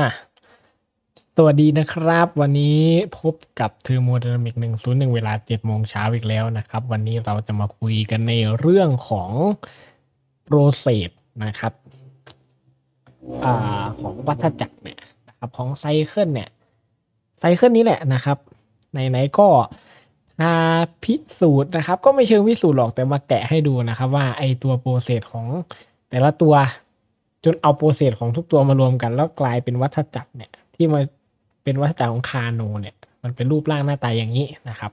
อะ สวัสดีนะครับ วันนี้พบกับเทอร์โมไดนามิก101 เวลา7โมงเช้าอีกแล้วนะครับ วันนี้เราจะมาคุยกันในเรื่องของโปรเซสนะครับอ่าของวัฏจักรเนี่ยนะครับ ของไซเคิลเนี่ยไซเคิลนี้แหละนะครับไหนๆก็มาพิสูจน์นะครับ ก็ไม่เชิงพิสูจน์หรอกแต่มาแกะให้ดูนะครับ ว่าไอตัวโปรเซสของแต่ละตัว จนเอาโปรเซสของทุกตัวมารวมกัน แล้วกลายเป็นวัฏจักรเนี่ย ที่มาเป็นวัฏจักรของคาโนเนี่ย มันเป็นรูปร่างหน้าตาอย่างนี้นะครับ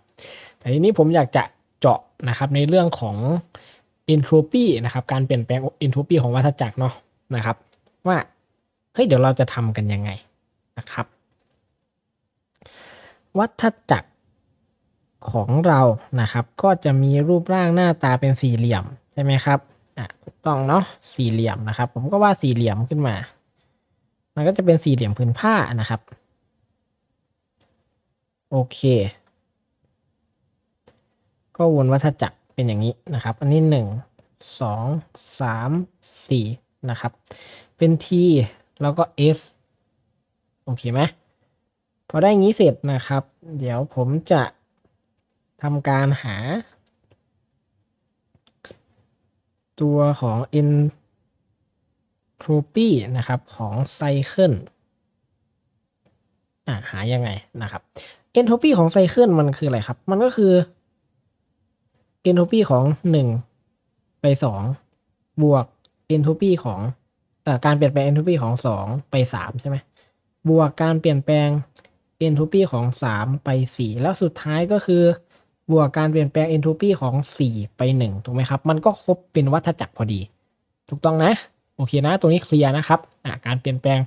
แต่ทีนี้ผมอยากจะเจาะนะครับในเรื่องของ entropy นะครับ การเปลี่ยนแปลง entropy ของวัฏจักรเนาะนะครับ ว่าเฮ้ยเดี๋ยวเราจะทำกันยังไงนะครับ วัฏจักรของเรานะครับ ก็จะมีรูปร่างหน้าตาเป็นสี่เหลี่ยมใช่ไหมครับ ต้องเนาะสี่เหลี่ยมนะครับ ผมก็วาดสี่เหลี่ยมขึ้นมา มันก็จะเป็นสี่เหลี่ยมพื้นผ้านะครับ โอเค ก็วนวัฏจักรเป็นอย่างนี้นะครับ อันนี้หนึ่งสองสามสี่นะครับ เป็น t แล้วก็ s โอเคไหมพอได้งี้เสร็จนะครับ เดี๋ยวผมจะทำการหา ตัวของ entropy นะครับของไซเคิลอ่าหายังไงนะครับ entropy ของไซเคิลมันคืออะไรครับ มันก็คือ entropy ของหนึ่งไปสองบวก entropy ของอการเปลี่ยนแปลง entropy ของสองไปสามใช่ไหมบวกการเปลี่ยนแปลง entropy ของสามไปสี่แล้วสุดท้ายก็คือ บวกการเปลี่ยนแปลง entropy ของสี่ไปหนึ่งถูกไหมครับ มันก็ครบเป็นวัฏจักรพอดี ถูกต้องนะ โอเคนะ ตรงนี้เคลียร์นะครับการเปลี่ยนแปลง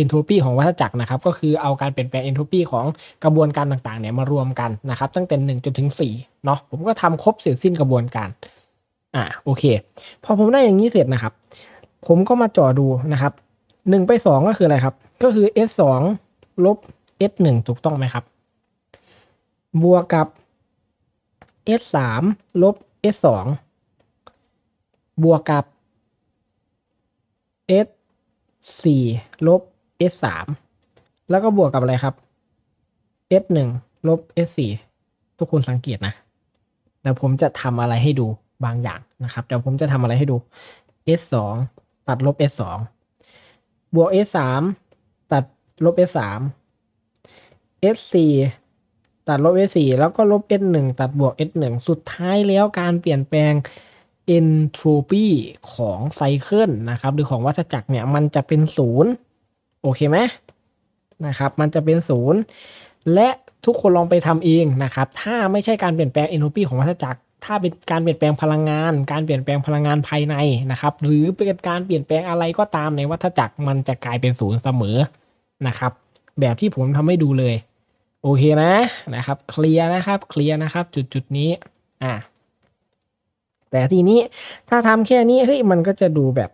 entropy ของวัฏจักรนะครับ ก็คือเอาการเปลี่ยนแปลง entropy ของกระบวนการต่างๆเนี่ยมารวมกันนะครับ ตั้งแต่หนึ่งจนถึงสี่เนาะ ผมก็ทำครบเสร็จสิ้นกระบวนการ อ่า โอเค พอผมได้อย่างนี้เสร็จนะครับ ผมก็มาจ่อดูนะครับหนึ่งไปสองก็คืออะไรครับ ก็คือ s สองลบ s หนึ่งถูกต้องไหมครับ บวกกับ s สามลบ s สองบวกกับ s สี่ลบ s สามแล้วก็บวกกับอะไรครับ s หนึ่งลบ s สี่ทุกคนสังเกตนะเดี๋ยวผมจะทำอะไรให้ดูบางอย่างนะครับเดี๋ยวผมจะทำอะไรให้ดู s สองตัดลบ s สองบวก s สามตัดลบ s สาม s สี่ ตัดลบ s สี่แล้วก็ลบ s หนึ่งตัดบวก s หนึ่งสุดท้ายแล้วการเปลี่ยนแปลง entropy ของไซเคิลนะครับ หรือของวัฏจักรเนี่ยมันจะเป็นศูนย์โอเคไหมนะครับ มันจะเป็นศูนย์และทุกคนลองไปทำเองนะครับ ถ้าไม่ใช่การเปลี่ยนแปลง entropy ของวัฏจักรถ้าเป็นการเปลี่ยนแปลงพลังงาน การเปลี่ยนแปลงพลังงานภายในนะครับ หรือเป็นการเปลี่ยนแปลงอะไรก็ตามในวัฏจักรมันจะกลายเป็นศูนย์เสมอนะครับ แบบที่ผมทำให้ดูเลย โอเคนะนะครับเคลียร์นะครับเคลียร์นะครับ จุดจุดนี้อ่าแต่ทีนี้ถ้าทำแค่นี้เฮ้ยมันก็จะดูแบบ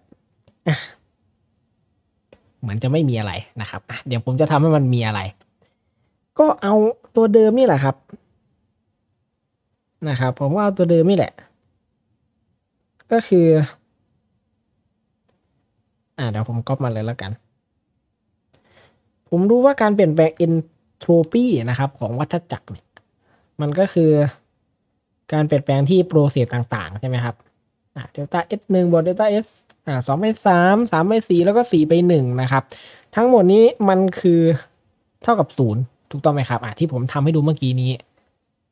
เหมือนจะไม่มีอะไรนะครับเดี๋ยวผมจะทำให้มันมีอะไร ก็เอาตัวเดิมนี่แหละครับนะครับ ผมว่าเอาตัวเดิมนี่แหละ ก็คือ อ่าเดี๋ยวผมก๊อปมาเลยแล้วกัน ผมรู้ว่าการเปลี่ยนแปลง entropy นะครับของวัฏจักรเนี่ยมันก็คือการเปลี่ยนแปลงที่โปรเซสต่างๆ ใช่ไหมครับอ่าเดลต้า s หนึ่งบวกเดลต้า s อ่าสองไปสามสามไปสี่แล้วก็สี่ไปหนึ่งนะครับ ทั้งหมดนี้มันคือเท่ากับศูนย์ถูกต้องไหมครับอ่าที่ผมทำให้ดูเมื่อกี้นี้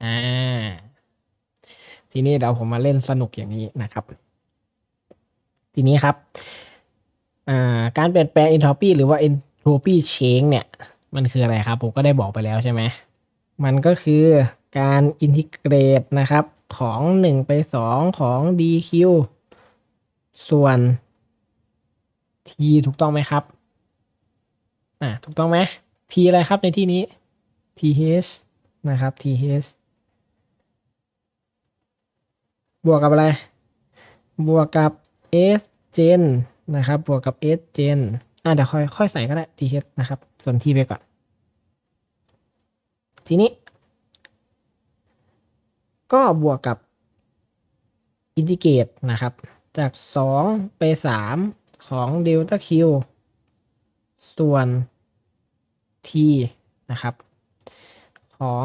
อ่าทีนี้เดี๋ยวผมมาเล่นสนุกอย่างนี้นะครับ ทีนี้ครับอ่าการเปลี่ยนแปลง entropy หรือว่า entropy change เนี่ย มันคืออะไรครับ ผมก็ได้บอกไปแล้วใช่ไหม มันก็คือการอินทิเกรตนะครับของหนึ่งไปสองของ dq ส่วน t ถูกต้องไหมครับอ่าถูกต้องไหม t อะไรครับในที่นี้ th นะครับ th บวกกับอะไร บวกกับ s gen นะครับ บวกกับ s gen อ่าเดี๋ยวค่อยค่อยใส่ก็ได้ th นะครับ ส่วน t ไปก่อน ทีนี้ ก็บวกกับอินทิเกรตนะครับ จากสองไปสามของเดลต้าคิวส่วน t นะครับ ของ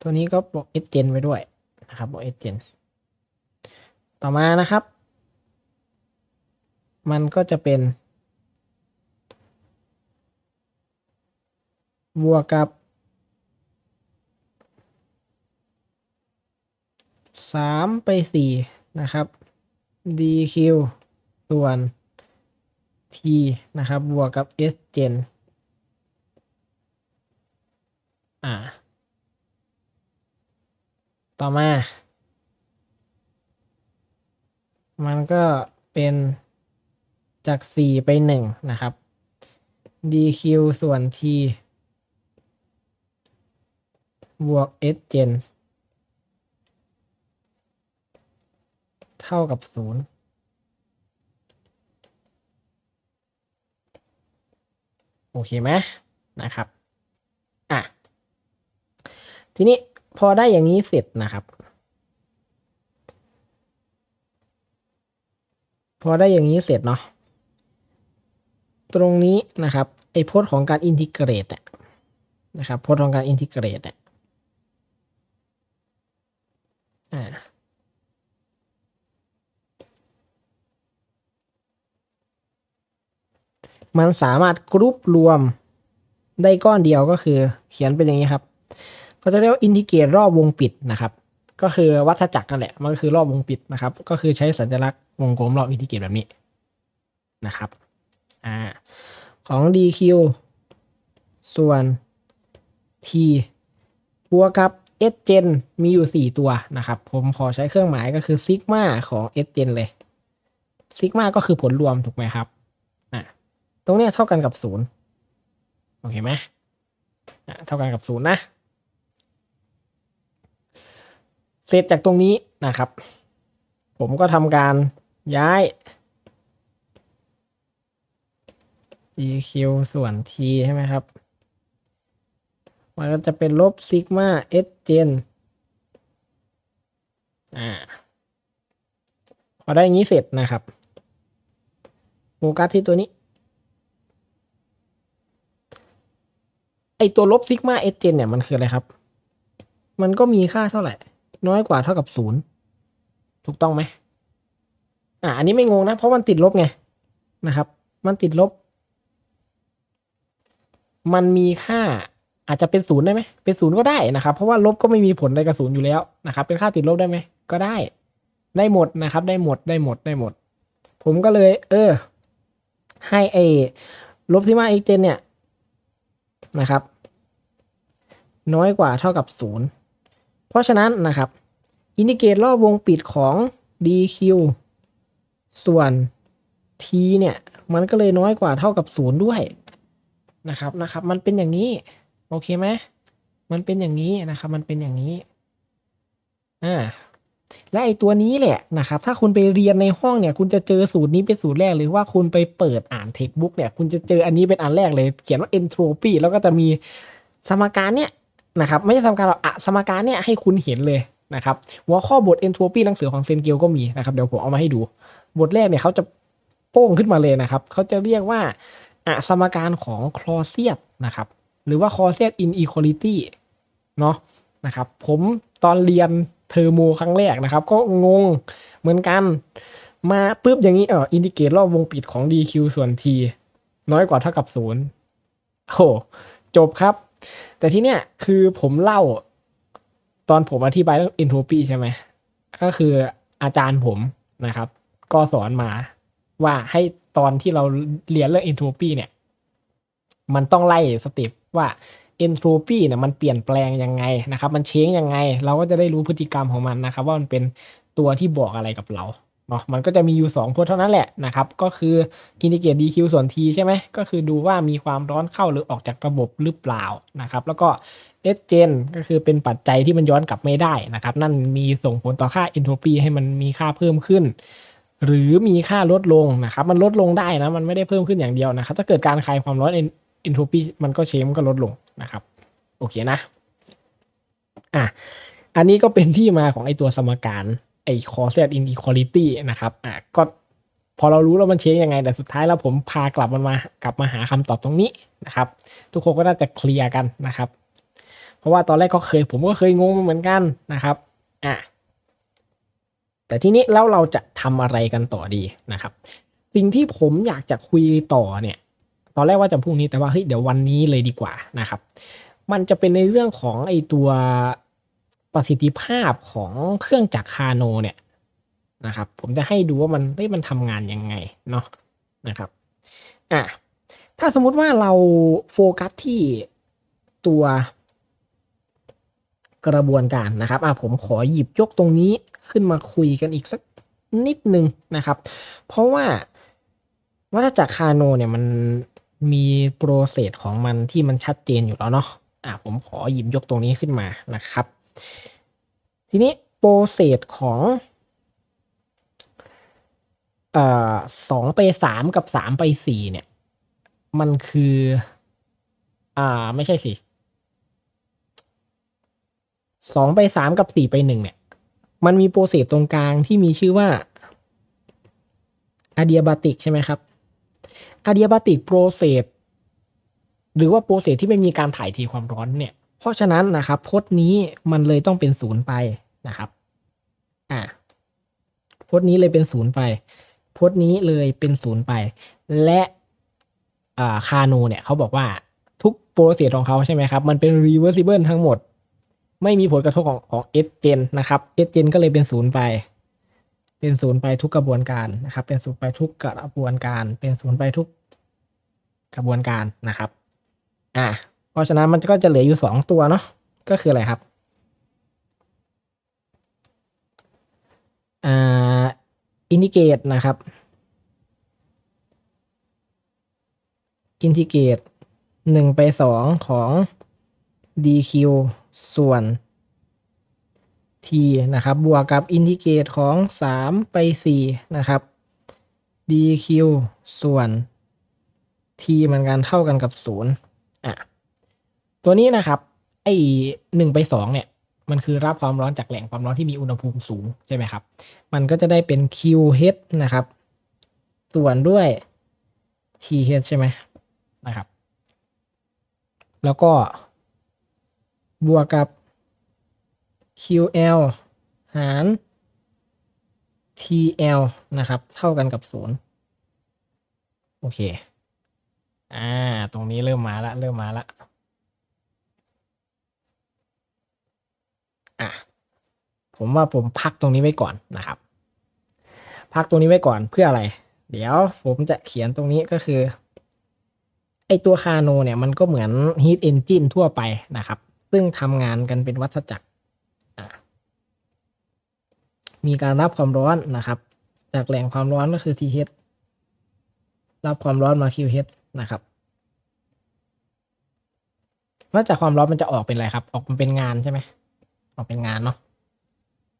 ตัวนี้ก็บอก s gen ไว้ด้วยนะครับบอก s gen ต่อมานะครับ มันก็จะเป็น บวกกับสามไปสี่นะครับ dq ส่วน t นะครับ บวกกับ s gen อ่า ต่อมา มันก็เป็น จากสี่ไปหนึ่งนะครับ dq ส่วน t บวก s gen เท่ากับศูนย์โอเคไหมนะครับ อะ ทีนี้พอได้อย่างนี้เสร็จนะครับ พอได้อย่างนี้เสร็จเนาะ ตรงนี้นะครับไอโพจน์ของการอินทิเกรตเนี่ยนะครับโพจน์ของการอินทิเกรตอ่ามันสามารถกรุ๊ปรวมได้ก้อนเดียวก็คือเขียนเป็นอย่างนี้ครับเขาจะเรียกว่าอินทิเกรตรอบวงปิดนะครับ ก็คือวัฏจักรนั่นแหละมันก็คือรอบวงปิดนะครับ ก็คือใช้สัญลักษณ์วงกลมรอบอินทิเกรตแบบนี้นะครับ อ่าของ dq ส่วน t บวกกับ s gen มีอยู่ 4 ตัวนะครับ ผมขอใช้เครื่องหมายก็คือซิกมาของ s gen เลยซิกมาก็คือผลรวมถูกไหมครับอะตรงเนี้ยเท่ากันกับศูนย์โอเคไหมอะเท่ากันกับศูนย์นะเสร็จจากตรงนี้นะครับ ผมก็ทำการย้าย dq ส่วน t ใช่ไหมครับ มันก็จะเป็นลบซิกมา s gen อ่า พอได้อย่างนี้เสร็จนะครับโฟกัสที่ตัวนี้ ไอตัวลบซิกมาเอเจนเนี่ยมันคืออะไรครับ มันก็มีค่าเท่าไหร่ น้อยกว่าเท่ากับศูนย์ถูกต้องไหมอ่าอันนี้ไม่งงนะ เพราะมันติดลบไงนะครับ มันติดลบ มันมีค่าอาจจะเป็นศูนย์ได้ไหมเป็นศูนย์ก็ได้นะครับ เพราะว่าลบก็ไม่มีผลอะไรกับศูนย์อยู่แล้วนะครับ เป็นค่าติดลบได้ไหมก็ได้ ได้หมดนะครับ ได้หมดได้หมดได้หมด ผมก็เลย เออ ให้ไอ้ลบซิมาเอกเจนเนี่ยนะครับ น้อยกว่าเท่ากับศูนย์เพราะฉะนั้นนะครับ อินดิเกตรอบวงปิดของ dq ส่วน t เนี่ย มันก็เลยน้อยกว่าเท่ากับศูนย์ด้วย นะครับนะครับ มันเป็นอย่างนี้ โอเคไหมมันเป็นอย่างนี้นะครับ มันเป็นอย่างนี้อ่าและไอตัวนี้แหละนะครับ ถ้าคุณไปเรียนในห้องเนี่ย คุณจะเจอสูตรนี้เป็นสูตรแรกเลยว่าคุณไปเปิดอ่านเทคบุ๊กเนี่ย คุณจะเจออันนี้เป็นอันแรกเลย เขียนว่า entropy แล้วก็จะมีสมการเนี่ยนะครับ ไม่ใช่สมการหรอกอะสมการเนี่ยให้คุณเห็นเลยนะครับหัวข้อบท entropy หนังสือของเซนเกลก็มีนะครับ เดี๋ยวผมเอามาให้ดู บทแรกเนี่ยเขาจะโป้งขึ้นมาเลยนะครับ เขาจะเรียกว่า อะสมการของคลอเซียสนะครับ หรือว่าคลอเซียส inequality เนาะนะครับ ผมตอนเรียนเทอร์โมครั้งแรกนะครับ ก็งงเหมือนกัน มาปุ๊บอย่างนี้เอออินดิเกตรอบวงปิดของ dq ส่วน t น้อยกว่าเท่ากับศูนย์โหจบครับ แต่ที่เนี้ยคือผมเล่า ตอนผมอธิบายเรื่อง entropy ใช่ไหมก็คืออาจารย์ผมนะครับ ก็สอนมาว่าให้ ตอนที่เราเรียนเรื่อง entropy เนี่ย มันต้องไล่สเต็ปว่า entropy เนี่ยมันเปลี่ยนแปลงยังไงนะครับ มันเช้งยังไง เราก็จะได้รู้พฤติกรรมของมันนะครับ ว่ามันเป็นตัวที่บอกอะไรกับเราเนาะมันก็จะมีอยู่2พจน์เท่านั้นแหละนะครับ ก็คือ indicate dq ส่วน t ใช่ไหมก็คือดูว่ามีความร้อนเข้าหรือออกจากระบบหรือเปล่านะครับ แล้วก็ s gen ก็คือเป็นปัจจัยที่มันย้อนกลับไม่ได้นะครับ นั่นมีส่งผลต่อค่า entropy ให้มันมีค่าเพิ่มขึ้น หรือมีค่าลดลงนะครับมันลดลงได้นะมันไม่ได้เพิ่มขึ้นอย่างเดียวนะครับถ้าเกิดการคลายความร้อน entropy มันก็เชมก็ลดลงนะครับโอเคนะอะอันนี้ก็เป็นที่มาของไอตัวสมการไอ causes inequality นะครับอะก็พอเรารู้แล้วมันเช็คยังไง แต่สุดท้ายแล้วผมพากลับมันมากลับมาหาคำตอบตรงนี้นะครับ ทุกคนก็น่าจะเคลียร์กันนะครับ เพราะว่าตอนแรกก็เคยผมก็เคยงงเหมือนกันนะครับอะ แต่ทีนี้แล้วเราจะทำอะไรกันต่อดีนะครับ สิ่งที่ผมอยากจะคุยต่อเนี่ย ตอนแรกว่าจะพรุ่งนี้แต่ว่าเฮ้ยเดี๋ยววันนี้เลยดีกว่านะครับ มันจะเป็นในเรื่องของไอตัวประสิทธิภาพของเครื่องจักรคาโนเนี่ยนะครับ ผมจะให้ดูว่ามันเฮ้ยมันทำงานยังไงเนาะนะครับอะถ้าสมมุติว่าเราโฟกัสที่ตัวกระบวนการนะครับอะผมขอหยิบยกตรงนี้ ขึ้นมาคุยกันอีกสักนิดนึงนะครับ เพราะว่าวัฏจักรคาโนเนี่ยมันมีโปรเซสของมันที่มันชัดเจนอยู่แล้วเนาะอะผมขอหยิบยกตรงนี้ขึ้นมานะครับ ทีนี้โปรเซสของเอ่อสองไปสามกับสามไปสี่เนี่ย มันคือ อ่าไม่ใช่สิสองไปสามกับสี่ไปหนึ่งเนี่ย มันมีโปรเซสตรงกลางที่มีชื่อว่าอะเดียบาติกใช่ไหมครับอะเดียบาติกโปรเซสหรือว่าโปรเซสที่ไม่มีการถ่ายเทความร้อนเนี่ย เพราะฉะนั้นนะครับพจน์นี้มันเลยต้องเป็นศูนย์ไปนะครับ อ่าพจน์นี้เลยเป็นศูนย์ไปพจน์นี้เลยเป็นศูนย์ไป และอ่าคาโนเนี่ยเขาบอกว่าทุกโปรเซสของเขาใช่ไหมครับ มันเป็น reversible ทั้งหมด ไม่มีผลกระทบของของ S gen นะครับ S gen ก็เลยเป็นศูนย์ไป เป็นศูนย์ไปทุกกระบวนการนะครับ เป็นศูนย์ไปทุกกระบวนการ เป็นศูนย์ไปทุกกระบวนการนะครับ อ่า เพราะฉะนั้นมันก็จะเหลืออยู่สองตัวเนาะ ก็คืออะไรครับ อ่า อินทิเกตนะครับ อินทิเกตหนึ่งไปสองของ dq ส่วน t นะครับ บวกกับอินทิเกรตของสามไปสี่นะครับ dq ส่วน t มันกันเท่ากันกับศูนย์อะ ตัวนี้นะครับ ไอหนึ่งไปสองเนี่ย มันคือรับความร้อนจากแหล่งความร้อนที่มีอุณหภูมิสูง ใช่ไหมครับ มันก็จะได้เป็น QH นะครับ ส่วนด้วย TH ใช่ไหมนะครับ แล้วก็ บวกกับ QL หาร TL นะครับ เท่ากันกับศูนย์โอเค อ่า ตรงนี้เริ่มมาละ เริ่มมาละอะ ผมว่าผมพักตรงนี้ไว้ก่อนนะครับ พักตรงนี้ไว้ก่อนเพื่ออะไร เดี๋ยวผมจะเขียนตรงนี้ก็คือ ไอตัวคาโนเนี่ยมันก็เหมือน Heat Engine ทั่วไปนะครับ ซึ่งทำงานกันเป็นวัฏจักร มีการรับความร้อนนะครับ จากแหล่งความร้อนก็คือ TH รับความร้อนมา QH นะครับว่าจากความร้อนมันจะออกเป็นอะไรครับ ออกมาเป็นงานใช่ไหมออกเป็นงานเนาะ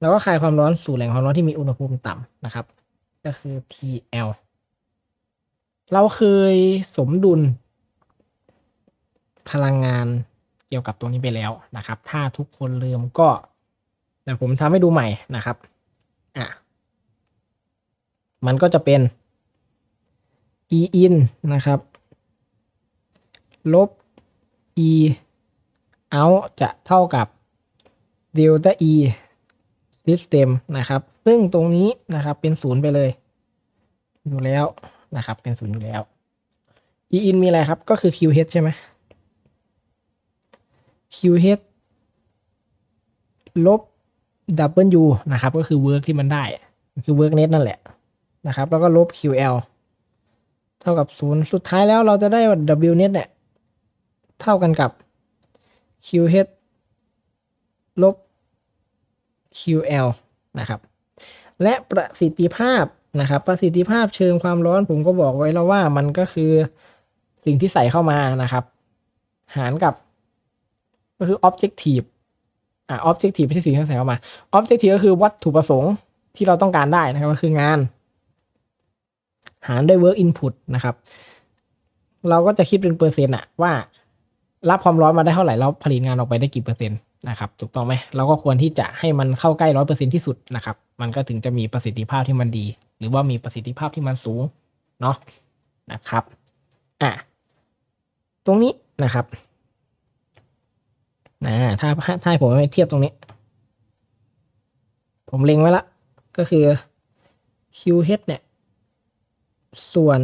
แล้วก็คายความร้อนสู่แหล่งความร้อนที่มีอุณหภูมิต่ำนะครับ ก็คือ TL เราเคยสมดุล พลังงาน กี่ยวกับตรงนี้ไปแล้วนะครับ ถ้าทุกคนลืมก็เดี๋ยวผมทำให้ดูใหม่นะครับอะมันก็จะเป็น e in นะครับ ลบ e out จะเท่ากับ delta e system นะครับ ซึ่งตรงนี้นะครับเป็นศูนย์ไปเลย อยู่แล้วนะครับ เป็นศูนย์อยู่แล้ว e in มีอะไรครับ ก็คือ qh ใช่ไหม qh ลบ w นะครับ ก็คือ work ที่มันได้ คือ work net นั่นแหละนะครับ แล้วก็ลบ ql เท่ากับศูนย์สุดท้ายแล้วเราจะได้ w net เนี่ย เท่ากันกับ qh ลบ ql นะครับ และประสิทธิภาพนะครับ ประสิทธิภาพเชิงความร้อนผมก็บอกไว้แล้วว่ามันก็คือสิ่งที่ใส่เข้ามานะครับ หารกับ ก็คือ objective อ่า objective ไม่ใช่สิ่งที่ใส่เข้ามา objective ก็คือวัตถุประสงค์ที่เราต้องการได้นะครับก็คืองาน หารด้วย work input นะครับ เราก็จะคิดเป็นเปอร์เซ็นต์อะว่า รับความร้อนมาได้เท่าไหร่แล้วผลิตงานออกไปได้กี่เปอร์เซ็นต์นะครับถูกต้องไหมเราก็ควรที่จะให้มันเข้าใกล้ร้อยเปอร์เซ็นที่สุดนะครับ มันก็ถึงจะมีประสิทธิภาพที่มันดี หรือว่ามีประสิทธิภาพที่มันสูงเนาะนะครับอะตรงนี้นะครับ นะถ้าถ้าให้ผมไปเทียบตรงนี้ ผมเล็งไว้ละ ก็คือ QH เนี่ย ส่วน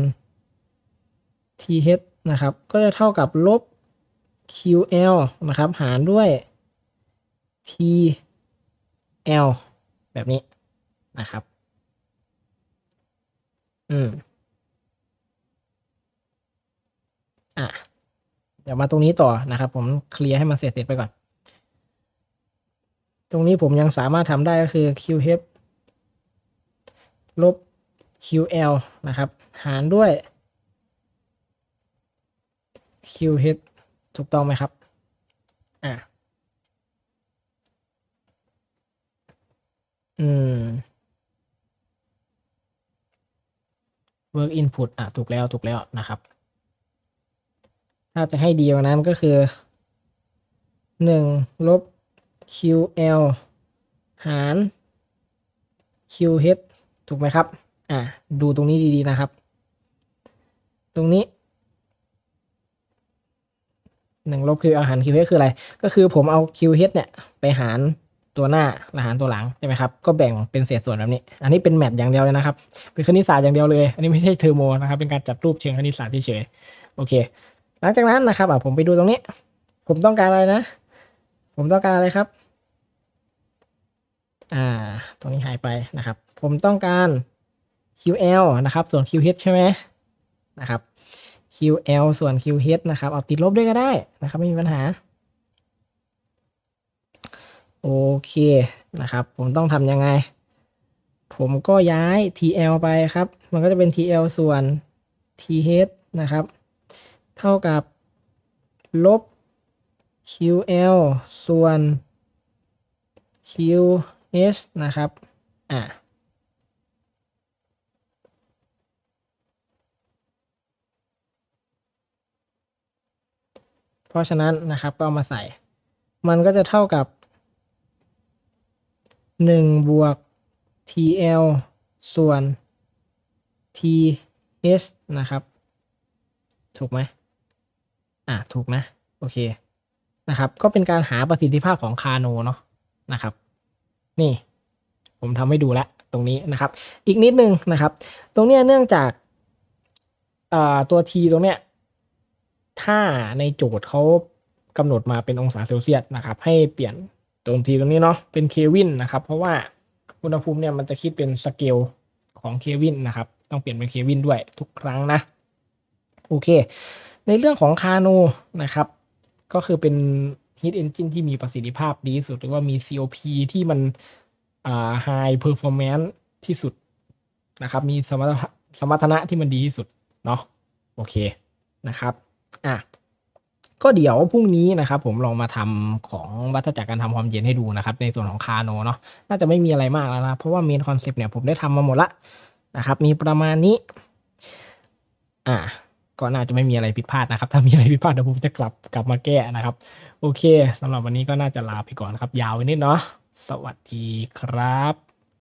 TH นะครับ ก็จะเท่ากับลบ QL นะครับ หารด้วย TL แบบนี้นะครับ อืม อะ ดี๋ยวมาตรงนี้ต่อนะครับ ผมเคลียร์ให้มันเสร็จเสร็จไปก่อน ตรงนี้ผมยังสามารถทำได้ก็คือ QH ลบ QL นะครับ หารด้วย QH ถูกต้องไหมครับ อะอืม work input อะ ถูกแล้ว ถูกแล้วนะครับ ถ้าจะให้ดีกว่านั้นก็คือหนึ่งลบ QL หาร QH ถูกไหมครับ อะดูตรงนี้ดี ๆ นะครับ ตรงนี้หนึ่งลบ QL หาร QH คืออะไร ก็คือผมเอา QH เนี่ย ไปหารตัวหน้าและหารตัวหลัง ใช่ไหมครับ ก็แบ่งเป็นเศษส่วนแบบนี้ อันนี้เป็นแมทอย่างเดียวเลยนะครับ เป็นคณิตศาสตร์อย่างเดียวเลย อันนี้ไม่ใช่เทอร์โมนะครับ เป็นการจัดรูปเชิงคณิตศาสตร์เฉยๆ โอเค หลังจากนั้นนะครับอะผมไปดูตรงนี้ ผมต้องการอะไรนะ ผมต้องการอะไรครับ อ่า ตรงนี้หายไปนะครับ ผมต้องการ QL นะครับ ส่วน QH ใช่ไหมนะครับ QL ส่วน QH นะครับเอาติดลบด้วยก็ได้นะครับ ไม่มีปัญหา โอเคนะครับ ผมต้องทำยังไง ผมก็ย้าย TL ไปครับ มันก็จะเป็น TL ส่วน TH นะครับ เท่ากับ ลบ QL ส่วน QH นะครับ อะเพราะฉะนั้นนะครับก็เอามาใส่ มันก็จะเท่ากับหนึ่งบวก TL ส่วน TH นะครับ ถูกไหม อะถูกนะ โอเคนะครับ ก็เป็นการหาประสิทธิภาพของคาโนเนาะนะครับ นี่ผมทำให้ดูแล้วตรงนี้นะครับ อีกนิดนึงนะครับ ตรงเนี้ยเนื่องจากตัว T ตรงเนี้ยถ้าในโจทย์เขากำหนดมาเป็นองศาเซลเซียสนะครับ ให้เปลี่ยนตรงทีตรงนี้เนาะเป็นเควินนะครับ เพราะว่าอุณหภูมิเนี่ยมันจะคิดเป็นสเกลของเควินนะครับ ต้องเปลี่ยนเป็นเควินด้วยทุกครั้งนะ โอเค ในเรื่องของคาโนนะครับ ก็คือเป็น Heat Engine ที่มีประสิทธิภาพดีที่สุด หรือว่ามี COP ที่มันอ่า High Performance ที่สุดนะครับ มีสมรรถสมรรถนะที่มันดีที่สุด เนาะโอเคนะครับอะก็เดี๋ยวพรุ่งนี้นะครับผมลองมาทำของวัฏจักรการทำความเย็นให้ดูนะครับ ในส่วนของคาโนเนาะน่าจะไม่มีอะไรมากแล้วนะ เพราะว่าเมนคอนเซปต์เนี่ยผมได้ทำมาหมดละนะครับ มีประมาณนี้ อ่า ก็น่าจะไม่มีอะไรผิดพลาดนะครับ ถ้ามีอะไรผิดพลาดเดี๋ยวผมจะกลับกลับมาแก้นะครับ โอเคสำหรับวันนี้ก็น่าจะลาไปก่อนครับ ยาวไปนิดเนาะสวัสดีครับ